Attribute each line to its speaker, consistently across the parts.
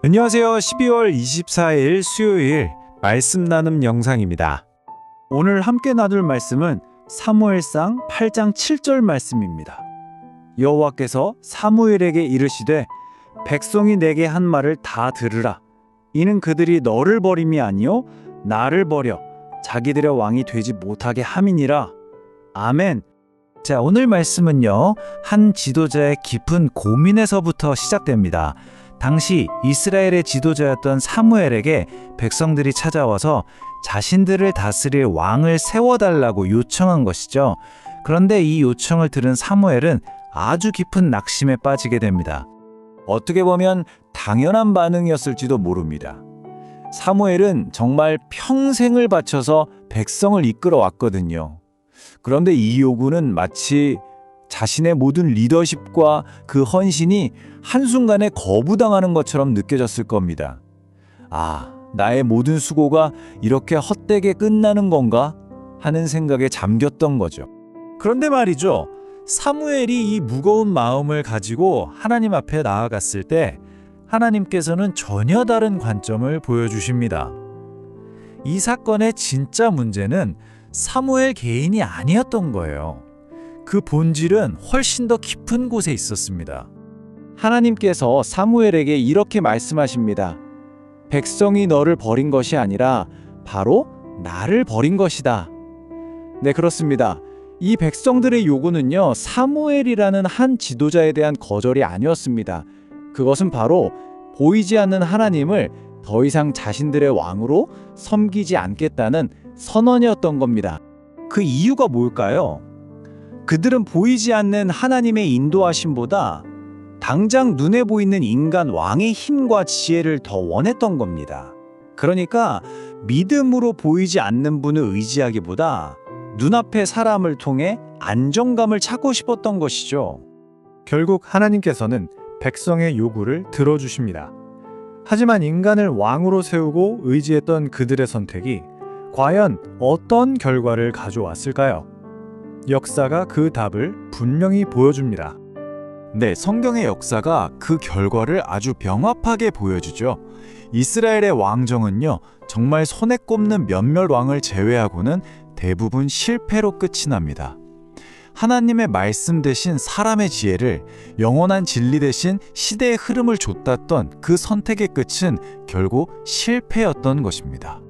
Speaker 1: 안녕하세요. 12월 24일 수요일 말씀 나눔 영상입니다. 오늘 함께 나눌 말씀은 사무엘상 8장 7절 말씀입니다. 여호와께서 사무엘에게 이르시되 백성이 내게 한 말을 다 들으라. 이는 그들이 너를 버림이 아니요 나를 버려 자기들의 왕이 되지 못하게 함이니라. 아멘. 자, 오늘 말씀은요. 한 지도자의 깊은 고민에서부터 시작됩니다. 당시 이스라엘의 지도자였던 사무엘에게 백성들이 찾아와서 자신들을 다스릴 왕을 세워달라고 요청한 것이죠. 그런데 이 요청을 들은 사무엘은 아주 깊은 낙심에 빠지게 됩니다. 어떻게 보면 당연한 반응이었을지도 모릅니다. 사무엘은 정말 평생을 바쳐서 백성을 이끌어 왔거든요. 그런데 이 요구는 마치 자신의 모든 리더십과 그 헌신이 한순간에 거부당하는 것처럼 느껴졌을 겁니다. 아, 나의 모든 수고가 이렇게 헛되게 끝나는 건가? 하는 생각에 잠겼던 거죠. 그런데 말이죠. 사무엘이 이 무거운 마음을 가지고 하나님 앞에 나아갔을 때 하나님께서는 전혀 다른 관점을 보여주십니다. 이 사건의 진짜 문제는 사무엘 개인이 아니었던 거예요. 그 본질은 훨씬 더 깊은 곳에 있었습니다. 하나님께서 사무엘에게 이렇게 말씀하십니다. 백성이 너를 버린 것이 아니라 바로 나를 버린 것이다. 네, 그렇습니다. 이 백성들의 요구는요, 사무엘이라는 한 지도자에 대한 거절이 아니었습니다. 그것은 바로 보이지 않는 하나님을 더 이상 자신들의 왕으로 섬기지 않겠다는 선언이었던 겁니다. 그 이유가 뭘까요? 그들은 보이지 않는 하나님의 인도하심보다 당장 눈에 보이는 인간 왕의 힘과 지혜를 더 원했던 겁니다. 그러니까 믿음으로 보이지 않는 분을 의지하기보다 눈앞의 사람을 통해 안정감을 찾고 싶었던 것이죠. 결국 하나님께서는 백성의 요구를 들어주십니다. 하지만 인간을 왕으로 세우고 의지했던 그들의 선택이 과연 어떤 결과를 가져왔을까요? 역사가 그 답을 분명히 보여줍니다. 네, 성경의 역사가 그 결과를 아주 명확하게 보여주죠. 이스라엘의 왕정은요, 정말 손에 꼽는 몇몇 왕을 제외하고는 대부분 실패로 끝이 납니다. 하나님의 말씀 대신 사람의 지혜를 영원한 진리 대신 시대의 흐름을 줬다던 그 선택의 끝은 결국 실패였던 것입니다.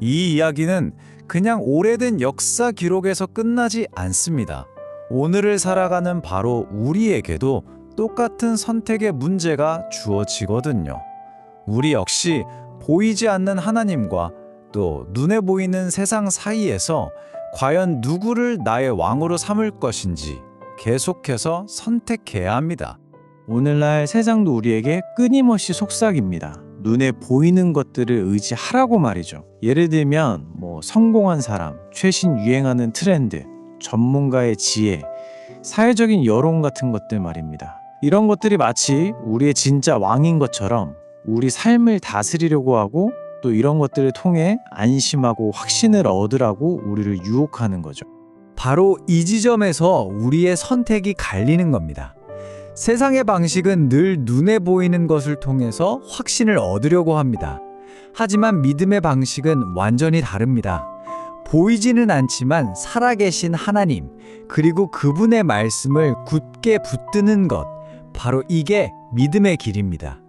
Speaker 1: 이 이야기는 그냥 오래된 역사 기록에서 끝나지 않습니다. 오늘을 살아가는 바로 우리에게도 똑같은 선택의 문제가 주어지거든요. 우리 역시 보이지 않는 하나님과 또 눈에 보이는 세상 사이에서 과연 누구를 나의 왕으로 삼을 것인지 계속해서 선택해야 합니다. 오늘날 세상도 우리에게 끊임없이 속삭입니다. 눈에 보이는 것들을 의지하라고 말이죠. 예를 들면 뭐 성공한 사람, 최신 유행하는 트렌드, 전문가의 지혜, 사회적인 여론 같은 것들 말입니다. 이런 것들이 마치 우리의 진짜 왕인 것처럼 우리 삶을 다스리려고 하고 또 이런 것들을 통해 안심하고 확신을 얻으라고 우리를 유혹하는 거죠. 바로 이 지점에서 우리의 선택이 갈리는 겁니다. 세상의 방식은 늘 눈에 보이는 것을 통해서 확신을 얻으려고 합니다. 하지만 믿음의 방식은 완전히 다릅니다. 보이지는 않지만 살아계신 하나님, 그리고 그분의 말씀을 굳게 붙드는 것, 바로 이게 믿음의 길입니다.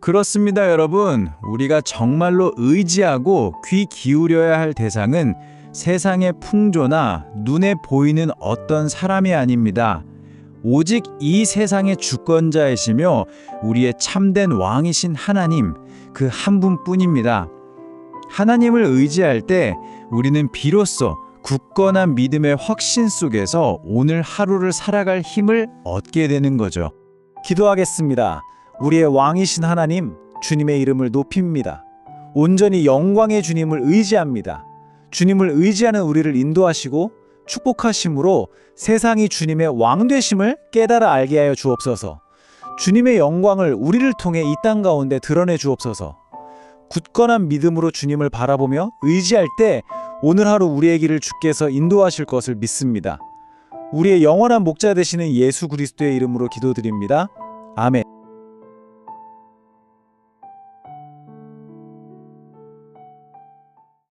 Speaker 1: 그렇습니다, 여러분. 우리가 정말로 의지하고 귀 기울여야 할 대상은 세상의 풍조나 눈에 보이는 어떤 사람이 아닙니다. 오직 이 세상의 주권자이시며 우리의 참된 왕이신 하나님, 그 한 분뿐입니다. 하나님을 의지할 때 우리는 비로소 굳건한 믿음의 확신 속에서 오늘 하루를 살아갈 힘을 얻게 되는 거죠. 기도하겠습니다. 우리의 왕이신 하나님, 주님의 이름을 높입니다. 온전히 영광의 주님을 의지합니다. 주님을 의지하는 우리를 인도하시고 축복하심으로 세상이 주님의 왕 되심을 깨달아 알게 하여 주옵소서. 주님의 영광을 우리를 통해 이 땅 가운데 드러내 주옵소서. 굳건한 믿음으로 주님을 바라보며 의지할 때 오늘 하루 우리의 길을 주께서 인도하실 것을 믿습니다. 우리의 영원한 목자 되시는 예수 그리스도의 이름으로 기도드립니다. 아멘.